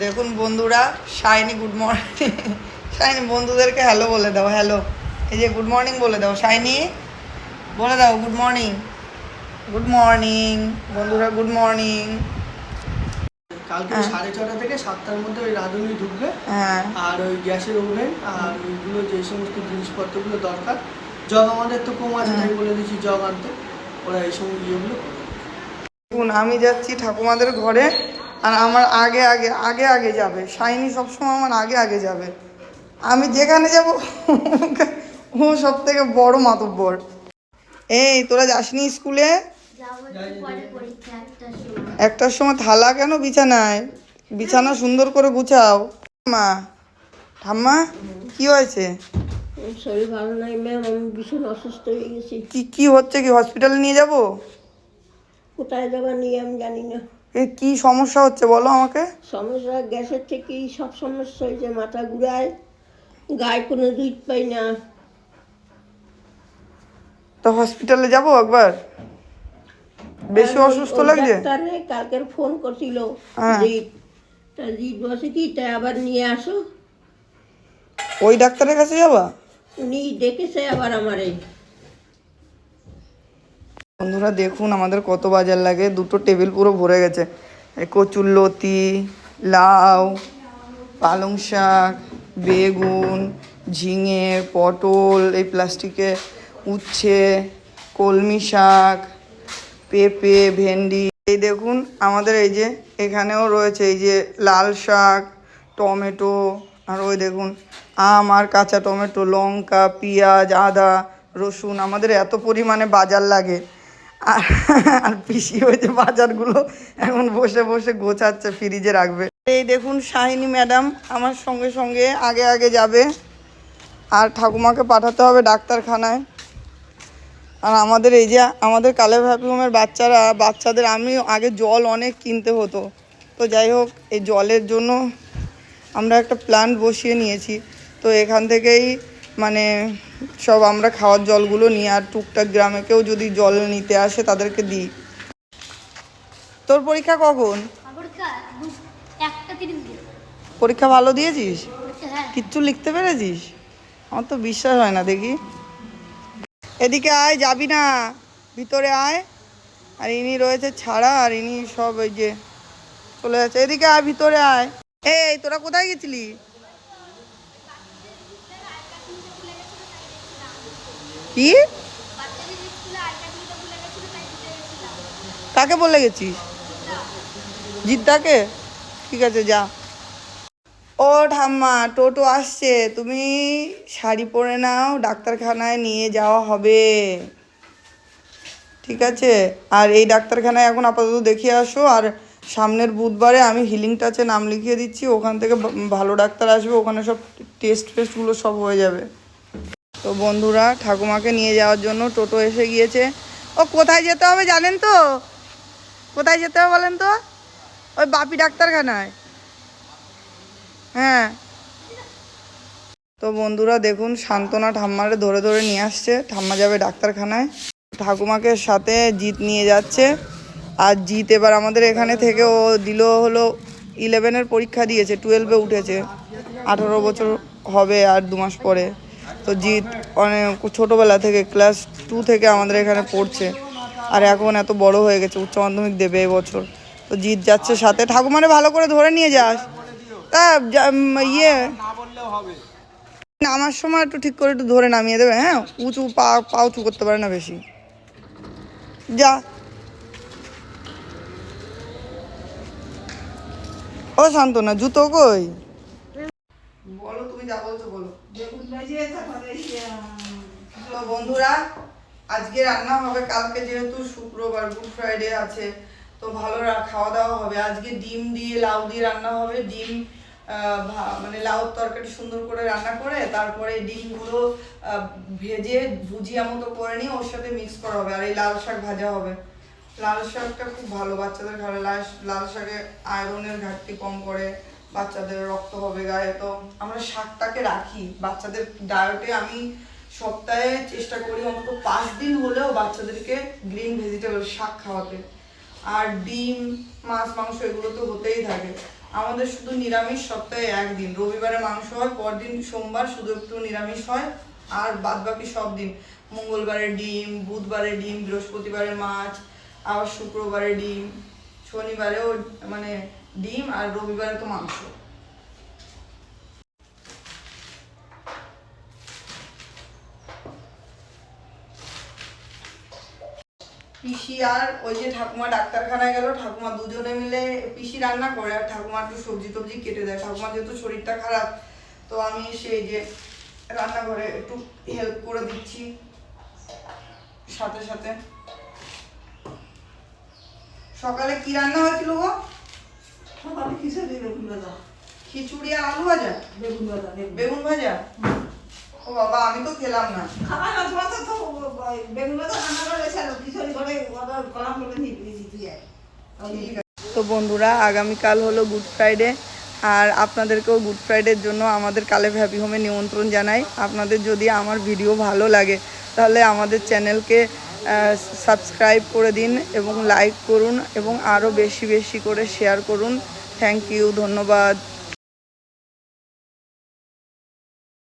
দেখুন বন্ধুরা Shiny good morning. Shiny বন্ধুদেরকে হ্যালো বলে দাও হ্যালো। এই যে গুড মর্নিং বলে দাও শাইনি। বলে দাও গুড মর্নিং। গুড মর্নিং বন্ধুরা গুড মর্নিং। কালকে হ্যাঁ। সাড়ে ছটা থেকে সাতটার মধ্যে ওই রাঁধুনি ঢুকবে। হ্যাঁ। আর ওই গ্যাসের ওভেন আর ওইগুলো যে সমস্ত জিনিসপত্রগুলো দরকার। জগ আমাদের তো কম আছে তাই বলে দিচ্ছি জগ আনতে। ওরা এই সময় ইয়েগুলো দেখুন আমি যাচ্ছি ঠাকুমাদের ঘরে। আর আমার আগে আগে আগে আগে যাবে। শাইনি সবসময় আমার আগে আগে যাবে। আমি যেখানে যাব ও সব থেকে বড় মাতব্বর। এই তোরা যাসনি স্কুলে? যাব একটার সময় থালা কেন বিছানায়? বিছানা সুন্দর করে গুছাও। মা ঠাম্মা কি হয়েছে? শরীর ভালো নাই ম্যাম আমি ভীষণ অসুস্থ হয়ে গেছি। কি কি হচ্ছে কি হসপিটালে নিয়ে যাব? কোথায় যাবার নিয়ে আমি জানি না। এ কি সমস্যা হচ্ছে বলো আমাকে? সমস্যা গ্যাসের থেকেই সব সমস্যা হয়েছে মাথা ঘুরায় গায়ে কোনো দুধ পাই না। তো হসপিটালে যাব একবার? বেশি অসুস্থ লাগছে? কালকের ফোন করছিল হ্যাঁ। তা জিৎ বসে কি তাই আবার নিয়ে আসো। ওই ডাক্তারের কাছে যাবা? উনি ডেকেছে আবার আমারে। বন্ধুরা দেখুন, আমাদের কত বাজার লাগে। দুটো টেবিল পুরো ভরে গেছে। এই কচুর লতি, লাউ, পালং শাক, বেগুন, ঝিঙে, পটল, এই প্লাস্টিকে উচ্ছে, কলমি শাক, পেঁপে, ভেন্ডি। এই দেখুন, আমাদের এই যে এখানেও রয়েছে এই যে লাল শাক, টমেটো, আর ওই দেখুন, আম আর কাঁচা টমেটো, লঙ্কা, পেঁয়াজ, আদা, রসুন। আমাদের এত পরিমাণে বাজার লাগে। আর আর পিসি যে বাজারগুলো এখন বসে বসে গোছাচ্ছে ফ্রিজে রাখবে। এই দেখুন শাহিনী ম্যাডাম আমার সঙ্গে সঙ্গে আগে আগে যাবে। আর ঠাকুমাকে পাঠাতে হবে ডাক্তারখানায়। আর আমাদের এই যে, আমাদের কালেভ হ্যাপি হোমের বাচ্চারা, বাচ্চাদের আমি আগে জল অনেক কিনতে হতো। তো যাই হোক, এই জলের জন্য আমরা একটা প্ল্যান্ট বসিয়ে নিয়েছি। তো এখান থেকেই মানে সব আমরা খাওয়ার জলগুলো নিয়ে আর টুকটাক গ্রামে কেউ যদি জল নিতে আসে তাদেরকে দিই। তোর পরীক্ষা কখন? পরীক্ষা ভালো দিয়েছিস? হ্যাঁ। কিচ্ছু লিখতে পেরেছিস? আমার তো বিশ্বাস হয় না দেখি। এদিকে আয় যাবি না। ভিতরে আয়। আর ইনি রয়েছে ছাড়া আর ইনি সব ওই যে চলে যাচ্ছে। এদিকে আয় ভিতরে আয়। এই তোরা কোথায় গেছিলি? কি? কাকে বলে গেছিস? জিদ্দাকে? ঠিক আছে, যা। ও ঠাম্মা, টোটো আসছে। তুমি শাড়ি পরে নাও, ডাক্তারখানায় নিয়ে যাওয়া হবে। ঠিক আছে? আর এই ডাক্তারখানায় এখন আপাতত দেখিয়ে আসো। আর সামনের বুধবারে আমি হিলিং টাচে নাম লিখিয়ে দিচ্ছি। ওখান থেকে ভালো ডাক্তার আসবে। ওখানে সব টেস্ট ফেস্টগুলো সব হয়ে যাবে। তো বন্ধুরা ঠাকুমাকে নিয়ে যাওয়ার জন্য টোটো এসে গিয়েছে। ও, কোথায় যেতে হবে জানেন তো? কোথায় যেতে হবে বলেন তো? ওই বাপি ডাক্তারখানায়। হ্যাঁ। তো বন্ধুরা দেখুন সান্ত্বনা ঠাম্মারে ধরে ধরে নিয়ে আসছে। ঠাম্মা যাবে ডাক্তারখানায়। ঠাকুমাকে সাথে জিৎ নিয়ে যাচ্ছে। আর জিৎ এবার আমাদের এখানে থেকে ও দিল হলো ইলেভেনের পরীক্ষা দিয়েছে টুয়েলভে উঠেছে। আঠারো বছর হবে আর দু মাস পরে। তো জিৎ অনেক ছোটোবেলা থেকে ক্লাস টু থেকে আমাদের এখানে পড়ছে। আর এখন এত বড় হয়ে গেছে, উচ্চ মাধ্যমিক দেবে এবছর। তো জিৎ যাচ্ছে সাথে, ঠাকুমারে ভালো করে ধরে নিয়ে যাস। তা ইয়ে। নামার সময় একটু ঠিক করে একটু ধরে নামিয়ে দেবে হ্যাঁ? উঁচু পা পা উঁচু করতে পারে না বেশি। যা। ও শান্ত না জুতো কই? বলো তুমি যা বলছো বলো। তো বন্ধুরা আজকে রান্না হবে কালকে যেহেতু শুক্রবার গুড ফ্রাইডে আছে তো ভালো খাওয়া দাওয়া হবে। আজকে ডিম দিয়ে লাউ দিয়ে রান্না হবে। ডিম মানে লাউর তরকারি সুন্দর করে রান্না করে তারপরে ডিমগুলো ভেজে ভুজিয়া মতো করে নিয়ে ওর সাথে মিক্স করা হবে। আর এই লাল শাক ভাজা হবে। লাল শাকটা খুব ভালো বাচ্চাদের খাবে লাল লাল শাকে আয়রনের ঘাটতি কম করে। বাচ্চাদের রক্ত হবে গায়ে, তো আমরা শাকটাকে রাখি। বাচ্চাদের ডায়েটে আমি সপ্তাহে চেষ্টা করি, অন্তত পাঁচ দিন হলেও বাচ্চাদেরকে গ্রিন ভেজিটেবল শাক খাওয়াতে। আর ডিম, মাছ, মাংস এগুলো তো হতেই থাকে। আমাদের শুধু নিরামিষ সপ্তাহে একদিন। রবিবারে মাংস হয়, পরদিন সোমবার শুধু একটু নিরামিষ হয়, আর বাদ বাকি সব দিন। মঙ্গলবারে ডিম, বুধবারে ডিম, বৃহস্পতিবারে মাছ, আবার শুক্রবারে ডিম, শনিবারেও মানে ডিম আর রবিবারে তো মাংস। পিসি আর ওই যে ঠাকুমা ডাক্তারখানায় গেল, ঠাকুমা দুজনে মিলে পিসি রান্না করে আর ঠাকুমা একটু সবজি টবজি কেটে দেয়। ঠাকুমা যেহেতু শরীরটা খারাপ, তো আমি সেই যে রান্নাঘরে একটু হেল্প করে দিচ্ছি। সাথে সাথে। সকালে কি রান্না হয়েছিল গো? বেগুন ভাজা খিচুড়ি আর আলু ভাজা বেগুন। ভাজা বেগুন ভাজা ও বাবা আমি তো খেলাম না। খাবার না তোমার তো বেগুন ভাজা রান্না করে এসে খিচুড়ি করে কলাম করে নিয়ে দিয়ে ঠিক আছে। তো বন্ধুরা আগামীকাল হলো গুড ফ্রাইডে আর আপনাদেরকেও গুড ফ্রাইডের জন্য আমাদের কালে হ্যাপি হোমে নিমন্ত্রণ জানাই। আপনাদের যদি আমার ভিডিও ভালো লাগে তাহলে আমাদের চ্যানেলকে সাবস্ক্রাইব করে দিন এবং লাইক করুন এবং আরও বেশি বেশি করে শেয়ার করুন। থ্যাংক ইউ ধন্যবাদ।